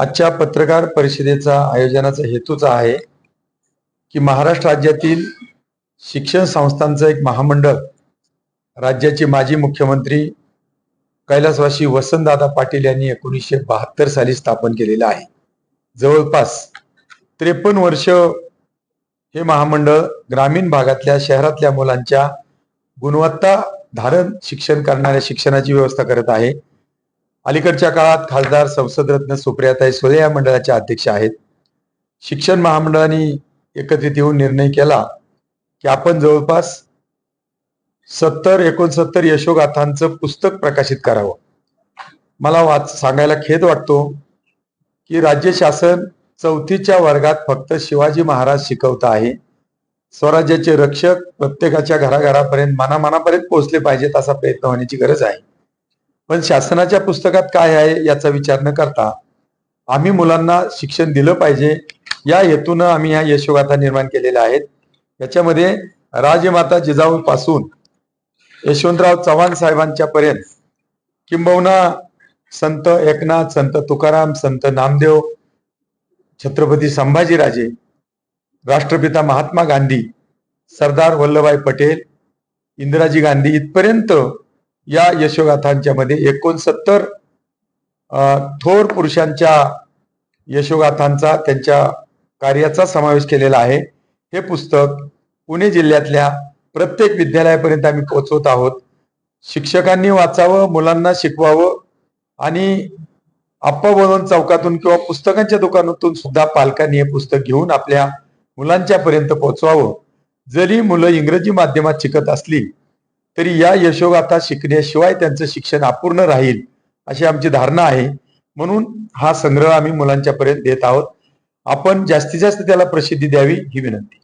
आजच्या पत्रकार परिषदेचा आयोजनाचा हेतूचा आहे की महाराष्ट्र राज्यातील शिक्षण संस्थांचं एक महामंडळ राज्याचे माजी मुख्यमंत्री कैलासवासी वसंतदादा पाटील यांनी एकोणीसशे बहात्तर साली स्थापन केलेलं आहे. जवळपास त्रेपन्न वर्ष हे महामंडळ ग्रामीण भागातल्या शहरातल्या मुलांच्या गुणवत्ता धारण शिक्षण करणाऱ्या शिक्षणाची व्यवस्था करत आहे. अलीकडच्या काळात खासदार संसदरत्न सुप्रियाताई सुले या मंडळाच्या अध्यक्ष आहेत. शिक्षण महामंडळाने एकत्रित येऊन निर्णय केला की आपण जवळपास सत्तर एकोणसत्तर यशोगाथांचं पुस्तक प्रकाशित करावं. मला वाच सांगायला खेद वाटतो की राज्य शासन चौथीच्या वर्गात फक्त शिवाजी महाराज शिकवत आहे. स्वराज्याचे रक्षक प्रत्येकाच्या घराघरापर्यंत मनामनापर्यंत पोहोचले पाहिजेत असा प्रयत्न होण्याची गरज आहे. पण शासनाच्या पुस्तकात काय आहे याचा विचार न करता आम्ही मुलांना शिक्षण दिलं पाहिजे. या हेतूनं आम्ही ह्या यशोगाथा निर्माण केलेल्या आहेत. याच्यामध्ये राजमाता जिजाऊ पासून यशवंतराव चव्हाण साहेबांच्या पर्यंत किंबहुना संत एकनाथ संत तुकाराम संत नामदेव छत्रपती संभाजीराजे राष्ट्रपिता महात्मा गांधी सरदार वल्लभभाई पटेल इंदिराजी गांधी इथपर्यंत या यशोगाथांच्या मध्ये एकोणसत्तर थोर पुरुषांच्या यशोगाथांचा त्यांच्या कार्याचा समावेश केलेला आहे. हे पुस्तक पुणे जिल्ह्यातल्या प्रत्येक विद्यालयापर्यंत आम्ही पोहोचवत आहोत. शिक्षकांनी वाचावं मुलांना शिकवावं आणि आप्पा बोलून चौकातून किंवा पुस्तकांच्या दुकानातून सुद्धा पालकांनी हे पुस्तक घेऊन आपल्या मुलांच्या पर्यंत पोहोचवावं. जरी मुलं इंग्रजी माध्यमात शिकत असली तरी या यशोगाथा शिकण्याशिवाय त्यांचं शिक्षण अपूर्ण राहील अशी आमची धारणा आहे. म्हणून हा संग्रह आम्ही मुलांच्या पर्यंत देत आहोत. आपण जास्तीत जास्त त्याला प्रसिद्धी द्यावी ही विनंती.